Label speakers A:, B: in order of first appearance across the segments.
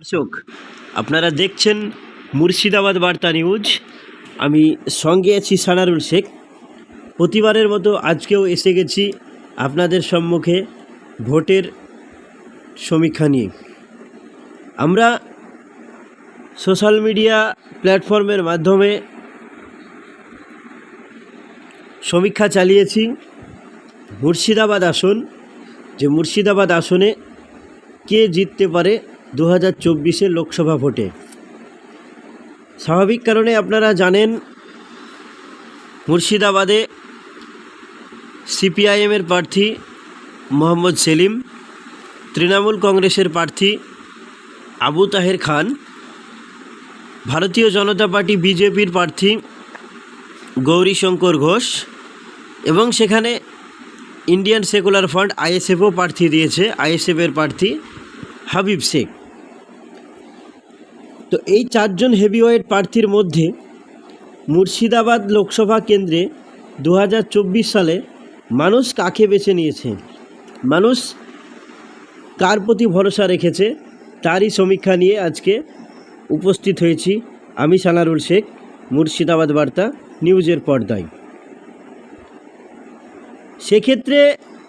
A: দর্শক, আপনারা দেখছেন মুর্শিদাবাদ বার্তা নিউজ। আমি সঙ্গে আছি সানারুল শেখ। প্রতিবারের মতো আজকেও এসে গেছি আপনাদের সম্মুখে ভোটের সমীক্ষা নিয়ে। আমরা সোশ্যাল মিডিয়া প্ল্যাটফর্মের মাধ্যমে সমীক্ষা চালিয়েছি। মুর্শিদাবাদ আসন, যে মুর্শিদাবাদ আসনে কে জিততে পারে দু হাজার লোকসভা ভোটে। স্বাভাবিক কারণে আপনারা জানেন, মুর্শিদাবাদে সিপিআইএমের প্রার্থী মোহাম্মদ সেলিম, তৃণমূল কংগ্রেসের প্রার্থী আবু তাহের খান, ভারতীয় জনতা পার্টি বিজেপির প্রার্থী গৌরীশঙ্কর ঘোষ এবং সেখানে ইন্ডিয়ান সেকুলার ফান্ড আইএসএফও প্রার্থী দিয়েছে, আইএসএফের প্রার্থী হাবিব শেখ তো এই চারজন হেভিওয়েট প্রার্থীর মধ্যে মুর্শিদাবাদ লোকসভা কেন্দ্রে দু হাজার চব্বিশ সালে মানুষ কাকে বেছে নিয়েছে? মানুষ কার প্রতি ভরসা রেখেছে? তারই সমীক্ষা নিয়ে আজকে উপস্থিত হয়েছি আমি সানারুল শেখ, মুর্শিদাবাদ বার্তা নিউজের পর্দায়। সেক্ষেত্রে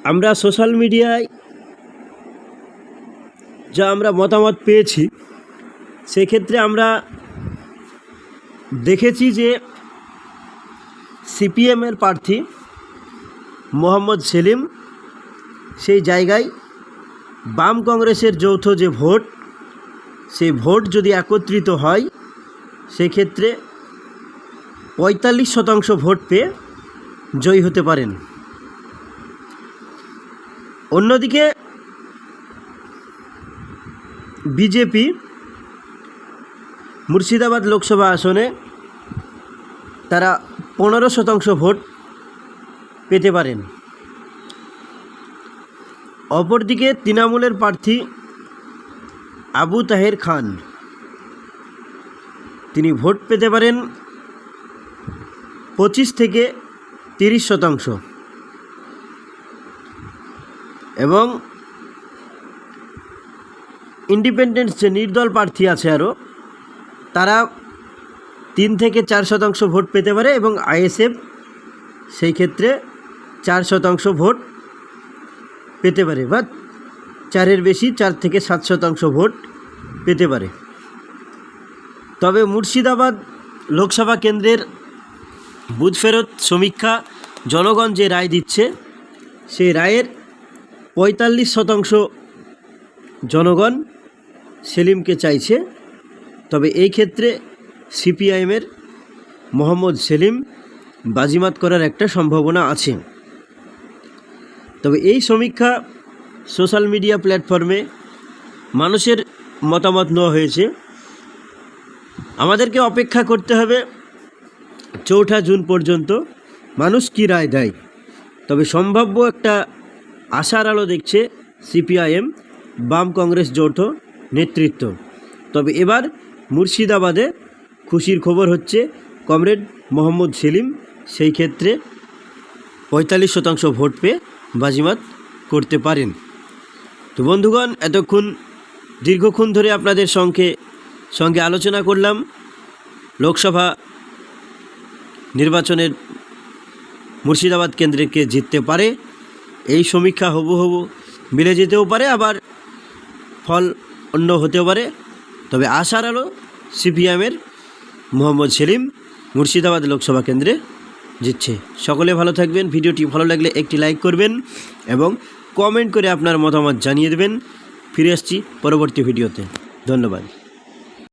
A: আমরা সোশ্যাল মিডিয়ায় যা আমরা মতামত পেয়েছি, সেক্ষেত্রে আমরা দেখেছি যে সিপিএমের প্রার্থী মোহাম্মদ সেলিম, সেই জায়গায় বাম কংগ্রেসের যৌথ যে ভোট, সেই ভোট যদি একত্রিত হয়, সেক্ষেত্রে পঁয়তাল্লিশ শতাংশ ভোট পেয়ে জয়ী হতে পারেন। অন্যদিকে বিজেপি মুর্শিদাবাদ লোকসভা আসনে তারা পনেরো শতাংশ ভোট পেতে পারেন। অপরদিকে তৃণমূলের প্রার্থী আবু তাহের খান, তিনি ভোট পেতে পারেন পঁচিশ থেকে তিরিশ শতাংশ। এবং ইন্ডিপেন্ডেন্ট যে নির্দল প্রার্থী আছে আরও, তারা তিন থেকে চার শতাংশ ভোট পেতে পারে এবং আইএসএফ সেই ক্ষেত্রে চার শতাংশ ভোট পেতে পারে বা চারের বেশি, চার থেকে সাত শতাংশ ভোট পেতে পারে। তবে মুর্শিদাবাদ লোকসভা কেন্দ্রের বুথ ফেরত সমীক্ষা জনগণ যে রায় দিচ্ছে, সেই রায়ের পঁয়তাল্লিশ শতাংশ জনগণ সেলিমকে চাইছে। তবে এই ক্ষেত্রে সিপিআইএমের মোহাম্মদ সেলিম বাজিমাত করার একটা সম্ভাবনা আছে। তবে এই সমীক্ষা সোশ্যাল মিডিয়া প্ল্যাটফর্মে মানুষের মতামত নেওয়া হয়েছে। আমাদেরকে অপেক্ষা করতে হবে চৌঠা জুন পর্যন্ত মানুষ কী রায় দেয়। তবে সম্ভাব্য একটা আশার আলো দেখছে সিপিআইএম বাম কংগ্রেস যৌথ নেতৃত্ব। তবে এবার মুর্শিদাবাদে খুশির খবর হচ্ছে, কমরেড মোহাম্মদ সেলিম সেই ক্ষেত্রে পঁয়তাল্লিশ শতাংশ ভোট পেয়ে বাজিমাত করতে পারেন। তো বন্ধুগণ, এতক্ষণ, দীর্ঘক্ষণ ধরে আপনাদের সঙ্গে সঙ্গে আলোচনা করলাম। লোকসভা নির্বাচনের মুর্শিদাবাদ কেন্দ্রে কে জিততে পারে, এই সমীক্ষা হবু হবু মিলে যেতেও পারে, আবার ফল অন্য হতেও পারে। তবে আশার আলো সিপিএমের মোহাম্মদ সেলিম মুর্শিদাবাদ লোকসভা কেন্দ্রে জিতছে। সকলে ভালো থাকবেন। ভিডিওটি ভালো লাগলে একটি লাইক করবেন এবং কমেন্ট করে আপনার মতামত জানিয়ে দেবেন। ফিরে আসছি পরবর্তী ভিডিওতে। ধন্যবাদ।